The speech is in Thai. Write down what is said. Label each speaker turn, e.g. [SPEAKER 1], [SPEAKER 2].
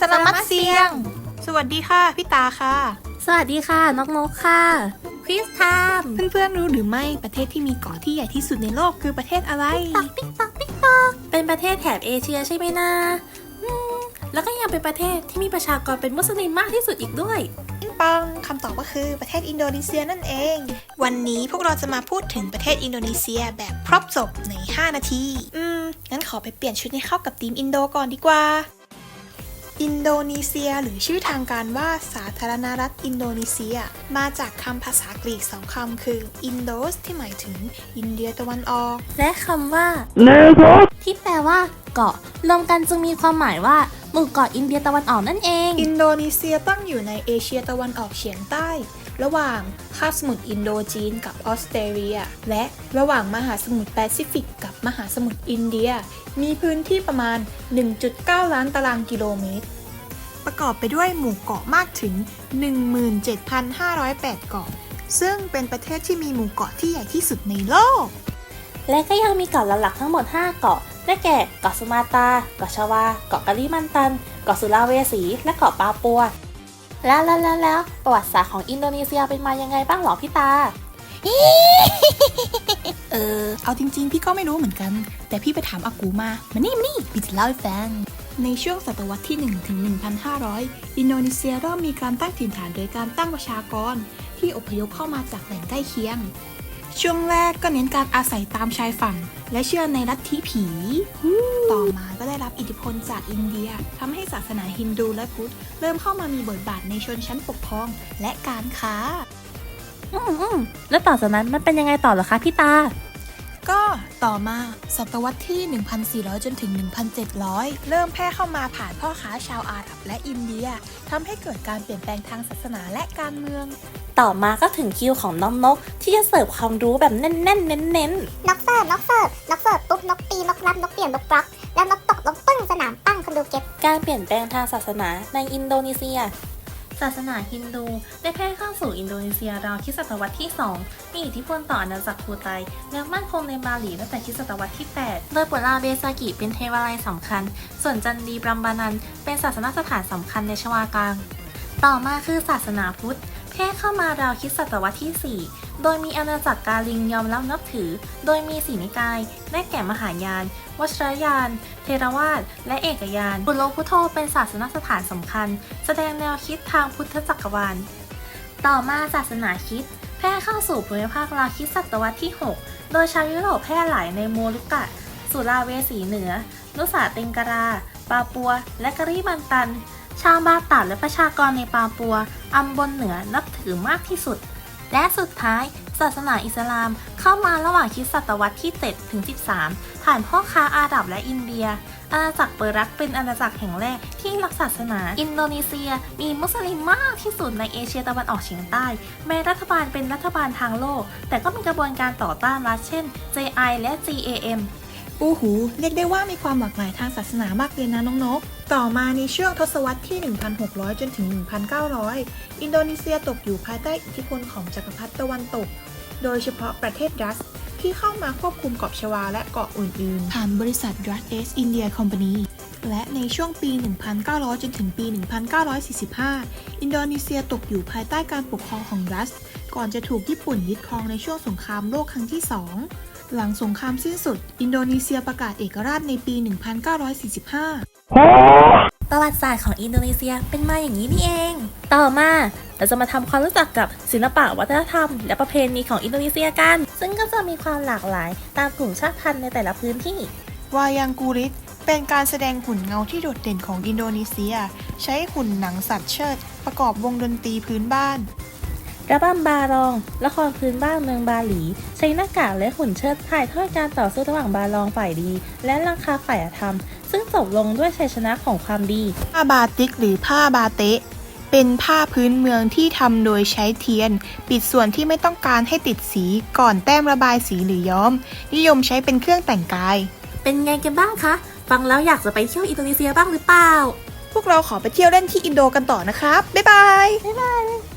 [SPEAKER 1] สลามัดเซียง สวัสดีค่ะพี่ตาค่ะ
[SPEAKER 2] สวัสดีค่ะนกนกค่ะคริสไทม์
[SPEAKER 1] เพื่อนๆรู้หรือไม่ประเทศที่มีเกาะที่ใหญ่ที่สุดในโลกคือประเทศอะไร
[SPEAKER 2] ติ๊กตอกติ๊กตอกเป็นประเทศแถบเอเชียใช่ไหมนะอืมแล้วก็ยังเป็นประเทศที่มีประชากรเป็นมุสลิมมากที่สุดอีกด้วย
[SPEAKER 1] ปังคำตอบก็คือประเทศอินโดนีเซียนั่นเอง วันนี้พวกเราจะมาพูดถึงประเทศอินโดนีเซียแบบครบจบใน 5 นาที อืมงั้นขอไปเปลี่ยนชุดให้เข้ากับธีมอินโดก่อนดีกว่า อินโดนีเซีย หรือชื่อทางการว่าสาธารณรัฐอินโดนีเซีย มาจากคำภาษากรีกสองคำคืออินโดสที่หมายถึงอินเดียตะวันออก
[SPEAKER 2] และคำว่าที่แปลว่า เกาะรวมกันจึงมีความหมายว่าหมู่เกาะอินเดียตะวันออกนั่นเอง
[SPEAKER 1] อินโดนีเซียตั้งอยู่ในเอเชียตะวันออกเฉียงใต้ ระหว่างคาบสมุทรอินโดจีนกับออสเตรเลีย และระหว่างมหาสมุทรแปซิฟิกกับมหาสมุทรอินเดีย มีพื้นที่ประมาณ 1.9 ล้านตารางกิโลเมตร ประกอบไปด้วยหมู่เกาะมากถึง 17,508 เกาะ ซึ่งเป็นประเทศที่มีหมู่เกาะที่ใหญ่ที่สุดในโลก
[SPEAKER 2] และก็ยังมีเกาะหลักๆทั้งหมด 5 เกาะได้แก่เกาะสุมาตา เกาะชาวา เกาะกะลิมันตัน เกาะสุลาเวสี และเกาะปาปัว แล้วแล้วแล้วแล้วประวัติศาสตร์ของอินโดนีเซียเป็นมายังไงบ้างหรอพี่ตา
[SPEAKER 1] เออ เอาจริง ๆ พี่ก็ไม่รู้เหมือนกัน แต่พี่ไปถามอากูมามานี่มานี่พี่จะเล่าให้ฟังในช่วงศตวรรษที่ 1 ถึง 1,500 อินโดนีเซียเริ่มมีการตั้งถิ่นฐานโดยการตั้งประชากร ที่อพยพเข้ามาจากแหล่งใกล้เคียง ช่วงแรกก็เน้นการอาศัยตามชายฝั่ง และเชื่อในลัทธิผี ต่อมาก็ได้รับอิทธิพลจากอินเดียทำให้ศาสนาฮินดูและพุทธ เริ่มเข้ามามีบทบาทในชนชั้นปกครองและการค้า
[SPEAKER 2] อืมอืมแล้วต่อจากนั้นมันเป็นยังไงต่อเหรอคะพี่ตา
[SPEAKER 1] ก็ต่อมาศตวรรษที่ 1,400 จนถึง 1,700 เริ่มแพร่เข้ามาผ่านพ่อค้าชาวอาหรับและอินเดียทำให้เกิดการเปลี่ยนแปลงทางศาสนาและการเมือง
[SPEAKER 2] ต่อมาก็ถึงคิวของน้องนก ที่จะเสิร์ฟความรู้แบบแน่นๆ เน้น
[SPEAKER 3] นกเสิร์ฟนกเสิร์ฟนกเสิร์ฟปุ๊บนกตีนกรับนกเปลี่ยนนกปลักแล้วนกตกนกปึ้งสนามปั้งคนดูเก็บ
[SPEAKER 2] ๆการเปลี่ยนแปลงทางศาสนาในอินโดนีเซีย ศาสนาฮินดูได้แพร่เข้าสู่อินโดนีเซียราวคริศตวรรษที่ 2 มีอิทธิพลต่ออาณาจักรคูไตและมั่นคงในบาหลีตั้งแต่คริศตวรรษที่ 8 โดยปุราเบซากิเป็นเทวาลัยสำคัญ ส่วนจันดีบรัมบานันเป็นศาสนสถานสำคัญในชวากลาง ต่อมาคือศาสนาพุทธ แพร่เข้ามาราวคิดศตวรรษที่ 4 โดยมีอาณาจักรกาลิงยอมรับนับถือ โดยมีสีนิกาย ได้แก่มหายานวัชรยาน เทรวาสและเอกยานบุโลพุโธเป็นศาสนสถานสำคัญ แสดงแนวคิดทางพุทธจักรวาล ต่อมาศาสนาคิดแพร่เข้าสู่ภูมิภาคราวคิดศตวรรษที่ 6 โดยชาวยุโรปแพร่หลายในโมลุกะ สุราเวสีเหนือ นุสาต็งการา ปาปัว และกะรีมันตัน ชาวบาตาและประชากรในปาปัวอัมบนเหนือนับถือมากที่สุด และสุดท้าย ศาสนาอิสลามเข้ามาระหว่างคริดศตวรรษที่7ถึง13 ผ่านพ่อค้าอาหรับและอินเดีย อาณาจักรเปอร์รักเป็นอาณาจักรแห่งแรกที่รักศาสนา อินโดนีเซีย มีมุสลิมมากที่สุดในเอเชียตะวันออกเฉียงใต้ แม้รัฐบาลเป็นรัฐบาลทางโลก แต่ก็มีกระบวนการต่อต้านรัฐเช่น JI และ GAM
[SPEAKER 1] อู้หูเรียกได้ว่ามีความหลากหลายทางศาสนามากเลยนะน้องนก ต่อมาในช่วงทศวรรษที่ 1,600 จนถึง 1,900 อินโดนีเซียตกอยู่ภายใต้อิทธิพลของจักรพรรดิตะวันตก โดยเฉพาะประเทศรัสที่เข้ามาควบคุมเกาะชวาและเกาะอื่นๆ ผ่านบริษัท r u s East India Company และในช่วงปี 1,900 จนถึงปี 1945 อินโดนีเซียตกอยู่ภายใต้การปกครองของรัส ก่อนจะถูกญี่ปุ่นยึดครองในช่วงสงครามโลกครั้งที่ 2 หลังสงครามสิ้นสุด อินโดนีเซียประกาศเอกราชในปี 1945
[SPEAKER 2] ประวัติศาสตร์ของอินโดนีเซียเป็นมาอย่างนี้นี่เอง ต่อมาเราจะมาทำความรู้จักกับศิลปะวัฒนธรรม และประเพณีของอินโดนีเซียกัน ซึ่งก็จะมีความหลากหลายตามกลุ่มชาติพันธุ์ในแต่ละพื้นที่
[SPEAKER 1] วายังกูริตเป็นการแสดงหุ่นเงาที่โดดเด่นของอินโดนีเซีย ใช้หุ่นหนังสัตว์เชิด ประกอบวงดนตรีพื้นบ้าน
[SPEAKER 2] ระบำบารอง ละครพื้นบ้านเมืองบาหลี ใช้หน้ากากและหุ่นเชิดถ่ายทอดการต่อสู้ระหว่างบารองฝ่ายดี และลังคาฝ่ายอธรรม ซึ่งจบลงด้วยชัยชนะของความดี
[SPEAKER 1] ผ้าบาติกหรือผ้าบาเตะ เป็นผ้าพื้นเมืองที่ทำโดยใช้เทียน ปิดส่วนที่ไม่ต้องการให้ติดสีก่อนแต้มระบายสีหรือย้อม นิยมใช้เป็นเครื่องแต่งกาย
[SPEAKER 2] เป็นไงกันบ้างคะ ฟังแล้วอยากจะไปเที่ยวอินโดนีเซียบ้างหรือเปล่า
[SPEAKER 1] พวกเราขอไปเที่ยวเล่นที่อินโดกันต่อนะครับ บ๊ายบาย